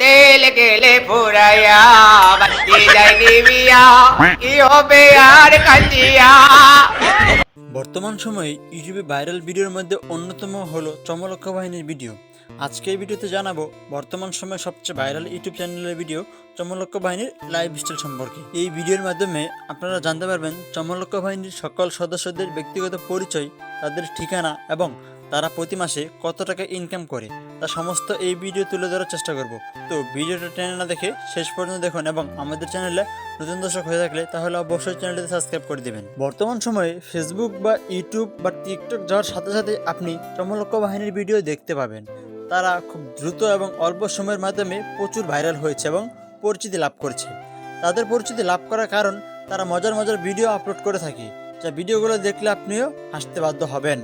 তেল গেলে ফুরাইয়া আর কাটিয়া বর্তমান সময়ে ইউটিউবে ভাইরাল ভিডিওর মধ্যে অন্যতম হলো চমলক্ষ বাহিনীর ভিডিও। আজকে এই ভিডিওতে জানাব বর্তমান সময়ে সবচেয়ে ভাইরাল ইউটিউব চ্যানেলের ভিডিও চমলক্ষ বাহিনীর লাইভ স্টাইল সম্পর্কে। এই ভিডিওর মাধ্যমে আপনারা জানতে পারবেন চমলক্ষ বাহিনীর সকল সদস্যদের ব্যক্তিগত পরিচয়, তাদের ঠিকানা এবং তারা প্রতি মাসে কত টাকা ইনকাম করে, তা সমস্ত এই ভিডিও তুলে ধরার চেষ্টা করব। তো ভিডিওটা টেনে না দেখে শেষ পর্যন্ত দেখুন এবং আমাদের চ্যানেলে নতুন দর্শক হয়ে থাকলে তাহলে অবশ্যই চ্যানেলটিতে সাবস্ক্রাইব করে দেবেন। বর্তমান সময়ে ফেসবুক বা ইউটিউব বা টিকটক যাওয়ার সাথে সাথে আপনি চমলক্ষ বাহিনীর ভিডিও দেখতে পাবেন। তারা খুব দ্রুত এবং অল্প সময়ের মাধ্যমে প্রচুর ভাইরাল হয়েছে এবং পরিচিতি লাভ করছে। তাদের পরিচিতি লাভ করার কারণ তারা মজার মজার ভিডিও আপলোড করে থাকে, যা ভিডিওগুলো দেখলে আপনিও হাসতে বাধ্য হবেন।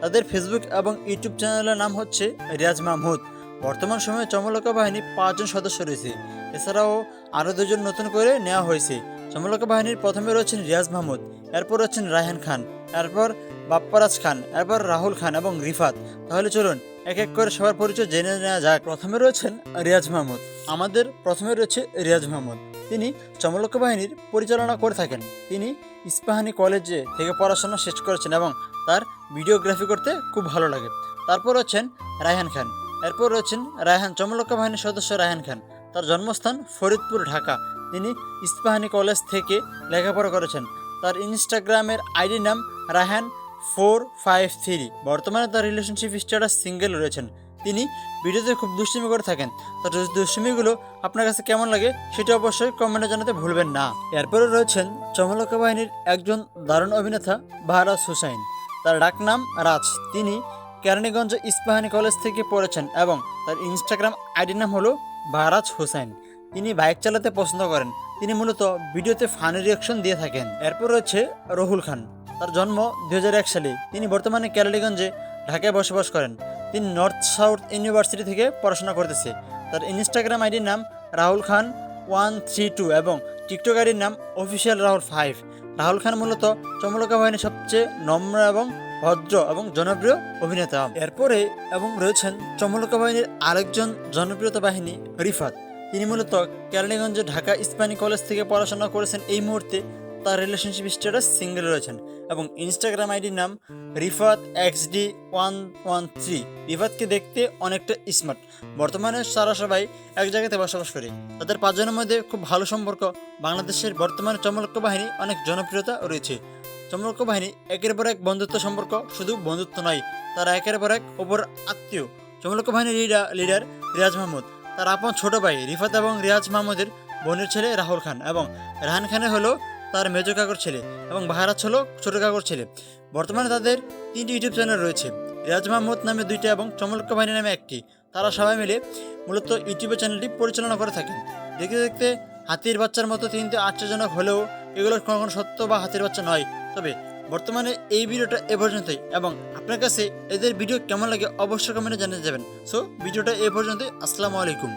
তাদের ফেসবুক এবং ইউটিউব চ্যানেলের নাম হচ্ছে রিয়াজ মাহমুদ। বর্তমান সময়ে চমলকা বাহিনী পাঁচজন সদস্য রয়েছে। এছাড়াও আরও দুজন নতুন করে নেওয়া হয়েছে। চমলকা বাহিনীর প্রথমে রয়েছেন রিয়াজ মাহমুদ, এরপর রয়েছেন রায়হান খান, এরপর বাপ্পারাজ খান, এরপর রাহুল খান এবং রিফাত। তাহলে চলুন, এক এক করে সবার পরিচয় জেনে নেওয়া যাক। প্রথমে রয়েছেন রিয়াজ মাহমুদ। আমাদের প্রথমে রয়েছে রিয়াজ মাহমুদ। তিনি চমলক বাহিনীর পরিচালনা করে থাকেন। তিনি ইস্পাহানি কলেজে থেকে পড়াশোনা শেষ করেছেন এবং তার ভিডিওগ্রাফি করতে খুব ভালো লাগে। তারপর রয়েছেন রায়হান খান। এরপর রয়েছেন রায়হান, চমলকা বাহিনীর সদস্য রায়হান খান। তার জন্মস্থান ফরিদপুর, ঢাকা। তিনি ইস্পাহানি কলেজ থেকে লেখাপড়া করেছেন। তার ইনস্টাগ্রামের আইডি নাম রায়হান ফোর ফাইভ থ্রি। বর্তমানে তার রিলেশনশিপ স্ট্যাটাস সিঙ্গেল রয়েছেন। তিনি ভিডিওতে খুব দুষ্টুমি করে থাকেন। তার দুষ্টুমিগুলো আপনার কাছে কেমন লাগে, সেটা অবশ্যই কমেন্টে জানাতে ভুলবেন না। এরপরে রয়েছেন চমলকা বাহিনীর একজন দারুণ অভিনেতা ভারাজ হুসাইন। তার ডাক নাম রাজ। তিনি কেরানীগঞ্জ ইস্পাহানি কলেজ থেকে পড়েছেন এবং তার ইনস্টাগ্রাম আইডি নাম হলো ভারাজ হুসাইন। তিনি বাইক চালাতে পছন্দ করেন। তিনি মূলত ভিডিওতে ফানি রিয়াকশন দিয়ে থাকেন। এরপর রয়েছে রহুল খান। তার জন্ম দু হাজার এক সালে। তিনি বর্তমানে কেরানীগঞ্জে ঢাকায় বসবাস করেন। তিনি নর্থ সাউথ ইউনিভার্সিটি থেকে পড়াশোনা করতেছে। তার ইনস্টাগ্রাম আইডির নাম Rahul Khan one three two এবং টিকটক আইডির নাম অফিসিয়াল রাহুল ফাইভ। রাহুল খান মূলত চমলকা বাহিনীর সবচেয়ে নম্র এবং ভদ্র এবং জনপ্রিয় অভিনেতা। এরপরে এবং রয়েছেন চমলকা বাহিনীর আরেকজন জনপ্রিয়তা বাহিনী রিফাত। তিনি মূলত কেরানীগঞ্জে ঢাকা ইস্পানি কলেজ থেকে পড়াশোনা করেছেন এই মুহূর্তে তার রিলেশনশিপ স্ট্যাটাস সিঙ্গেল রয়েছেন এবং ইনস্টাগ্রাম আইডির নাম Rifat X D one one three রিফাতকে দেখতে অনেকটা স্মার্ট বর্তমানে সারা সবাই এক জায়গাতে বসবাস করে। তাদের পাঁচজনের মধ্যে খুব ভালো সম্পর্ক। বাংলাদেশের বর্তমানে চমলক্য বাহিনী অনেক জনপ্রিয়তা রয়েছে। চমলক্য বাহিনী একের পর এক বন্ধুত্ব সম্পর্ক শুধু বন্ধুত্ব নয়, তারা একের পর এক ওপর আত্মীয়। চমলক্য বাহিনীর লিডার লিডার রিয়াজ মাহমুদ। তার আপন ছোট ভাই রিফাত এবং রিয়াজ মাহমুদের বোনের ছেলে রাহুল খান এবং রাহান খানের হলো তার মেজো কাকুর ছেলে এবং বাহারাজ হলো ছোট কাকুর ছেলে। বর্তমানে তাদের তিনটি ইউটিউব চ্যানেল রয়েছে। রিয়াজ মাহমুদ নামে দুইটা এবং চমলক্ষ বাহিনী নামে একটি। তারা সবাই মিলে মূলত ইউটিউব চ্যানেলটি পরিচালনা করে থাকেন। দেখতে দেখতে হাতির বাচ্চার মতো তিনটে আশ্চর্যজনক হলেও এগুলো কোনো কোনো সত্য বা হাতির বাচ্চা নয়। তবে বর্তমানে এই ভিডিওটা এ পর্যন্তই এবং আপনার কাছে এদের ভিডিও কেমন লাগে অবশ্যই কমেন্টে জানিয়ে যাবেন। সো ভিডিওটা এ পর্যন্তই। আসসালামু আলাইকুম।